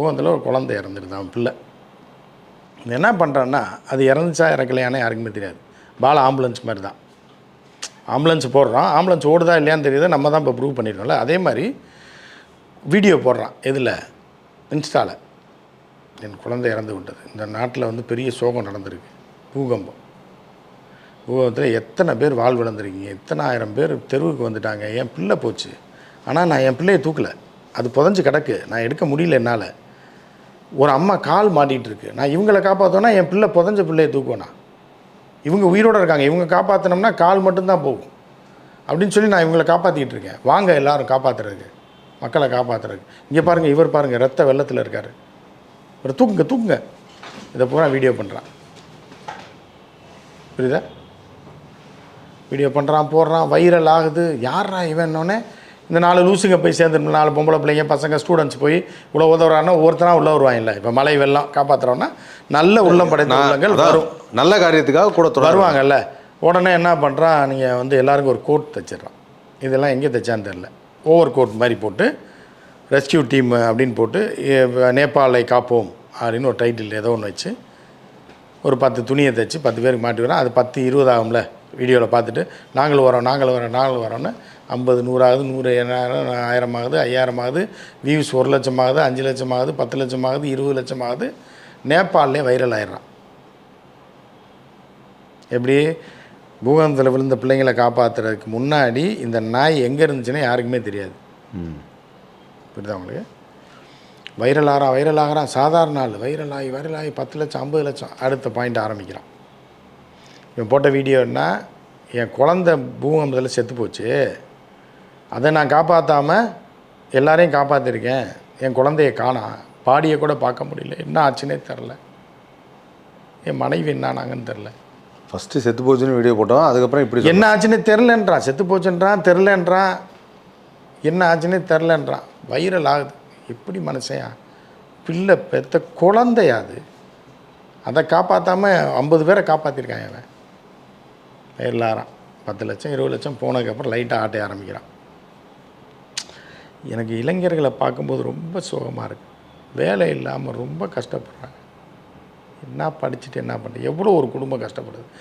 பூவந்தில் ஒரு குழந்தை இறந்துருது அவன் பிள்ளை. என்ன பண்ணுறான்னா அது இறந்துச்சா இறக்கலையானே யாருக்குமே தெரியாது. பால் ஆம்புலன்ஸ் மாதிரி தான் ஆம்புலன்ஸ் போடுறான். ஆம்புலன்ஸ் ஓடுதா இல்லையான்னு தெரியுது. நம்ம தான் இப்போ ப்ரூவ் பண்ணிடுறோம்ல அதே மாதிரி வீடியோ போடுறான். எதில்? இன்ஸ்டாவில் என் குழந்தை இறந்து விட்டது. இந்த நாட்டில் வந்து பெரிய சோகம் நடந்திருக்கு. பூகம்பம். பூகம்பத்தில் எத்தனை பேர் வாழ்விழந்திருக்கீங்க? எத்தனை ஆயிரம் பேர் தெருவுக்கு வந்துட்டாங்க? என் பிள்ளை போச்சு. ஆனால் நான் என் பிள்ளையை தூக்கலை. அது புதஞ்சு கிடக்கு. நான் எடுக்க முடியல என்னால். ஒரு அம்மா கால் மாட்டிகிட்டு இருக்கு நான் இவங்களை காப்பாற்றோன்னா என் பிள்ளை புதஞ்ச பிள்ளையை தூக்குவேனா? இவங்க உயிரோடு இருக்காங்க. இவங்க காப்பாற்றினோம்னா கால் மட்டும்தான் போகும். அப்படின்னு சொல்லி நான் இவங்களை காப்பாற்றிக்கிட்டு இருக்கேன் வாங்க எல்லாரும் காப்பாற்றுறதுக்கு மக்களை காப்பாற்றுறதுக்கு இங்கே பாருங்கள் இவர் பாருங்கள் ரத்த வெள்ளத்தில் இருக்கார். இவர் தூக்குங்க தூக்குங்க. இதை பூரா வீடியோ பண்ணுறான் புரியுதா? வீடியோ பண்ணுறான் போடுறான் வைரல் ஆகுது. யாரா இவன்னொன்னே இந்த நாலு லூசுங்க போய் சேர்ந்து நாலு பொம்பளை பிள்ளைங்க பசங்க ஸ்டூடெண்ட்ஸ் போய் இவ்வளோ உதவுறான்னா ஒருத்தனா உள்ள வருவாங்கல்ல. இப்போ மழை வெள்ளம் காப்பாற்றுறோன்னா நல்ல உள்ளம் படைத்த உள்ளங்கள் வரும். நல்ல காரியத்துக்காக கூட வருவாங்கல்ல. உடனே என்ன பண்ணுறான் நீங்கள் வந்து எல்லாருக்கும் ஒரு கோட் தைச்சிடுறான். இதெல்லாம் எங்கே தைச்சான்னு தெரில ஓவர் கோட் மாதிரி போட்டு ரெஸ்கியூ டீம் அப்படின்னு போட்டு நேபாளை காப்போம் அப்படின்னு ஒரு டைட்டில் ஏதோ ஒன்று வச்சு ஒரு பத்து துணியை தைச்சு பத்து பேருக்கு மாட்டி வரோம் அது பத்து இருபது ஆகும்ல. வீடியோவில் பார்த்துட்டு நாங்களும் வரோம் நாங்களும் வரோம் நாங்களும் வரோன்னு ஐம்பது நூறாகுது நூறு ஆயிரம் ஆகுது ஐயாயிரம் ஆகுது வியூஸ் ஒரு லட்சம் ஆகுது அஞ்சு லட்சம் ஆகுது பத்து லட்சம் ஆகுது இருபது லட்சம் ஆகுது நேபாளிலே வைரல் ஆயிடுறான். எப்படி? பூகம்பத்தில் விழுந்த பிள்ளைங்களை காப்பாற்றுறதுக்கு முன்னாடி இந்த நாய் எங்கே இருந்துச்சுன்னு யாருக்குமே தெரியாது. புரியுதா உங்களுக்கு? வைரல் ஆகிறான் வைரல் ஆகிறான். சாதாரண ஆள். வைரல் ஆகி வைரல் ஆகி பத்து லட்சம் ஐம்பது லட்சம் அடுத்த பாயிண்ட் ஆரம்பிக்கிறான். இவன் போட்ட வீடியோன்னா என் குழந்த பூகம்பத்தில் செத்து போச்சு. அதை நான் காப்பாற்றாமல் எல்லாரையும் காப்பாற்றிருக்கேன் என் குழந்தைய காணோம் பாடியை கூட பார்க்க முடியல. என்ன ஆச்சுன்னே தெரில. என் மனைவி என்ன ஆனாங்கன்னு தெரில. ஃபஸ்ட்டு செத்து போச்சுன்னு வீடியோ போட்டோம். அதுக்கப்புறம் இப்படி. என்ன ஆச்சுன்னு தெரிலன்றான். செத்து போச்சுன்றான் தெரிலன்றான். என்ன ஆச்சுன்னே தெரிலன்றான். வைரல் ஆகுது. எப்படி மனுஷயா பிள்ளை பெத்த குழந்தையா அது? அதை காப்பாற்றாம ஐம்பது பேரை காப்பாற்றிருக்கான் அவன் எல்லாரும். பத்து லட்சம் இருபது லட்சம் போனதுக்கப்புறம் லைட்டாக ஆட்ட ஆரம்பிக்கிறான். எனக்கு இளைஞர்களை பார்க்கும்போது ரொம்ப சோகமாக இருக்குது வேலை இல்லாமல் ரொம்ப கஷ்டப்படுறாங்க. என்ன படிச்சுட்டு என்ன பண்ணுறது எவ்வளோ ஒரு குடும்பம் கஷ்டப்படுது?